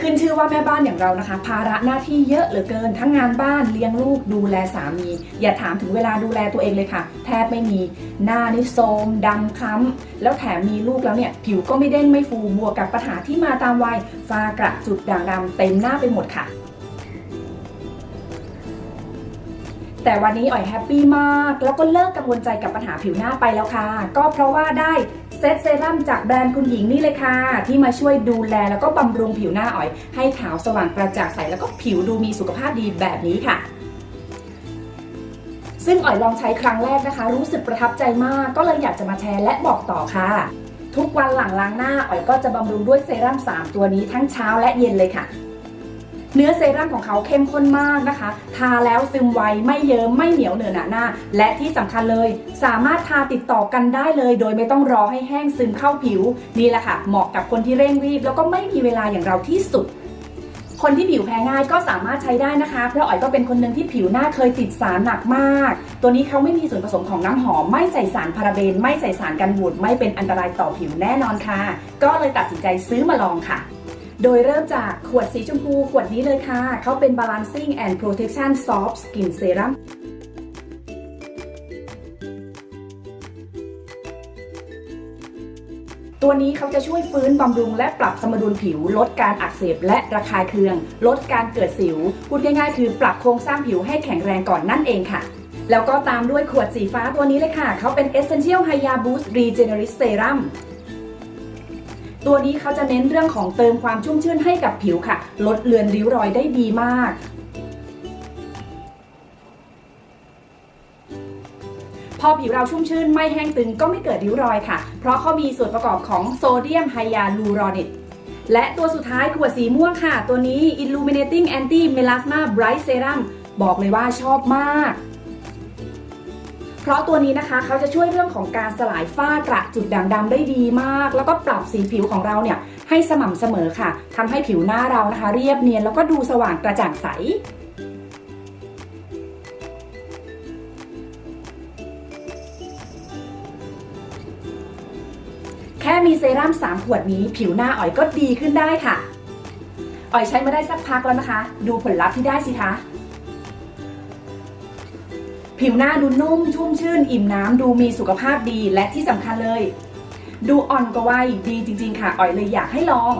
ขึ้นชื่อว่าแม่บ้านอย่างเรานะคะ ภาระหน้าที่เยอะเหลือเกิน ทั้งงานบ้านเลี้ยงลูกดูแลสามี อย่าถามถึงเวลาดูแลตัวเองเลยค่ะ แทบไม่มีหน้านี่โทมดำคล้ำ แล้วแถมมีลูกแล้วเนี่ย ผิวก็ไม่เด้งไม่ฟูบวกกับปัญหาที่มาตามวัยฝ้ากระจุดด่างดำเต็มหน้าไปหมดค่ะแต่วันนี้อ่อยแฮปปี้มาก แล้วก็เลิกกังวลใจกับปัญหาผิวหน้าไปแล้วค่ะ ก็เพราะว่าได้ เซตเซรั่มจากแบรนด์คุณหญิงนี่เลยค่ะ ที่มาช่วยดูแลแล้วก็บำรุงผิวหน้าอ่อย ให้ขาวสว่างกระจ่างใสแล้วก็ผิวดูมีสุขภาพดีแบบนี้ค่ะซึ่งอ่อยลองใช้ครั้งแรกนะคะ รู้สึกประทับใจมากก็เลยอยากจะมาแชร์และบอกต่อค่ะ ทุกวันหลังล้างหน้าอ่อยก็จะบำรุงด้วยเซรั่ม 3 ตัวนี้ทั้งเช้าและเย็นเลยค่ะ เนื้อเซรั่มของเขาเข้มข้นมากนะคะ ทาแล้วซึมไวไม่เยิ้มไม่เหนียวเหนอะหนะหน้า และที่สำคัญเลย สามารถทาติดต่อกันได้เลย โดยไม่ต้องรอให้แห้งซึมเข้าผิว นี่แหละค่ะ เหมาะกับคนที่เร่งรีบ แล้วก็ไม่มีเวลาอย่างเราที่สุดคนที่ผิวแพ้ง่ายก็สามารถใช้ได้นะคะ เพราะอ๋อยก็เป็นคนหนึ่งที่ผิวหน้าเคยติดสารหนักมาก ตัวนี้เขาไม่มีส่วนผสมของน้ำหอม ไม่ใส่สารพาราเบน ไม่ใส่สารกันบูด ไม่เป็นอันตรายต่อผิวแน่นอนค่ะ ก็เลยตัดสินใจซื้อมาลองค่ะ โดยเริ่มจากขวดสีชมพูขวดนี้เลยค่ะ เขาเป็น Balancing and Protection Soft Skin Serum ตัวนี้เขาจะช่วยฟื้นบำรุงและปรับสมดุลผิว ลดการอักเสบและระคายเคือง ลดการเกิดสิว พูดง่ายๆ คือปรับโครงสร้างผิวให้แข็งแรงก่อนนั่นเองค่ะ แล้วก็ตามด้วยขวดสีฟ้าตัวนี้เลยค่ะ เขาเป็น Essential Hya Boost Regenerate Serum ตัวนี้เขาจะเน้นเรื่องของเติมความชุ่มชื่นให้กับผิวค่ะ ลดเลือนริ้วรอยได้ดีมากพอผิวเราชุ่มชื่นไม่แห้งตึงก็ไม่เกิดริ้วรอยค่ะ เพราะเขามีส่วนประกอบของโซเดียมไฮยาลูรอนิกและตัวสุดท้ายขวดสีม่วงค่ะ ตัวนี้ Illuminating Anti Melasma Bright Serum บอกเลยว่าชอบมาก เพราะตัวนี้นะคะเขาจะช่วยเรื่องของการสลายฝ้ากระจุดด่างดำได้ดีมาก แล้วก็ปรับสีผิวของเราเนี่ยให้สม่ำเสมอค่ะทำให้ผิวหน้าเรานะคะ เรียบเนียนแล้วก็ดูสว่างกระจ่างใสแค่มีเซรั่ม3ขวดนี้ ผิวหน้าอ๋อยก็ดีขึ้นได้ค่ะอ๋อยใช้มาได้สักพักแล้วนะคะ ดูผลลัพธ์ที่ได้สิคะ ผิวหน้าดูนุ่มชุ่มชื่น อิ่มน้ำดูมีสุขภาพดีและที่สำคัญเลย ดูอ่อนกว่าวัยดีจริง ๆ ค่ะอ๋อยเลยอยากให้ลอง